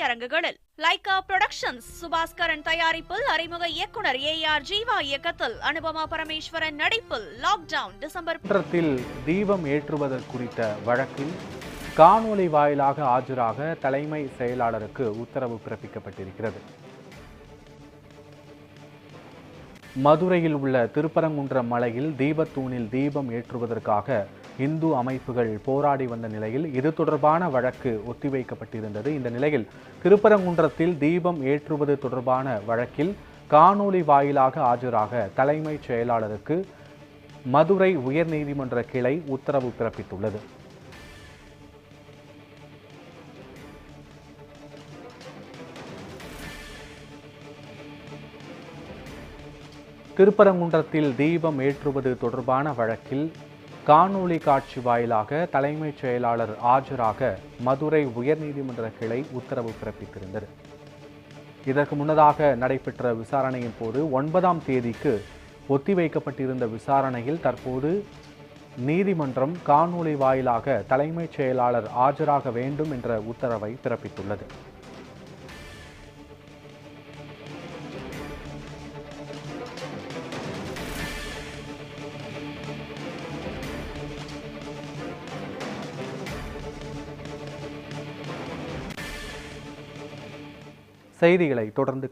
திரையரங்குகளில் Lyca productions Subaskaran தயாரிப்பில் அறிமுக இயக்குனர் ஏ ஆர் ஜீவா இயக்கத்தில் அனுபமா பரமேஸ்வரன் நடிப்பில் லாக்டவுன் டிசம்பர் தீபம் ஏற்றுவதற்கு குறித்த வழக்கில் காணொளி வாயிலாக ஆஜராக தலைமை செயலாளருக்கு உத்தரவு பிறப்பிக்கப்பட்டிருக்கிறது. மதுரையில் உள்ள திருப்பரங்குன்றம் மலையில் தீபத்தூணில் தீபம் ஏற்றுவதற்காக இந்து அமைப்புகள் போராடி வந்த நிலையில் இது தொடர்பான வழக்கு ஒத்திவைக்கப்பட்டிருந்தது. இந்த நிலையில் திருப்பரங்குன்றத்தில் தீபம் ஏற்றுவது தொடர்பான வழக்கில் காணொளி வாயிலாக ஆஜராக தலைமைச் செயலாளருக்கு மதுரை உயர்நீதிமன்ற கிளை உத்தரவு பிறப்பித்துள்ளது. திருப்பரங்குன்றத்தில் தீபம் ஏற்றுவது தொடர்பான வழக்கில் காணொளி காட்சி வாயிலாக தலைமைச் செயலாளர் ஆஜராக மதுரை உயர்நீதிமன்ற கிளை உத்தரவு பிறப்பித்திருந்தது. இதற்கு முன்னதாக நடைபெற்ற விசாரணையின் போது ஒன்பதாம் தேதிக்கு ஒத்திவைக்கப்பட்டிருந்த விசாரணையில் தற்போது நீதிமன்றம் காணொளி வாயிலாக தலைமைச் செயலாளர் ஆஜராக வேண்டும் என்ற உத்தரவை பிறப்பித்துள்ளது. செய்திகளை தொடர்ந்து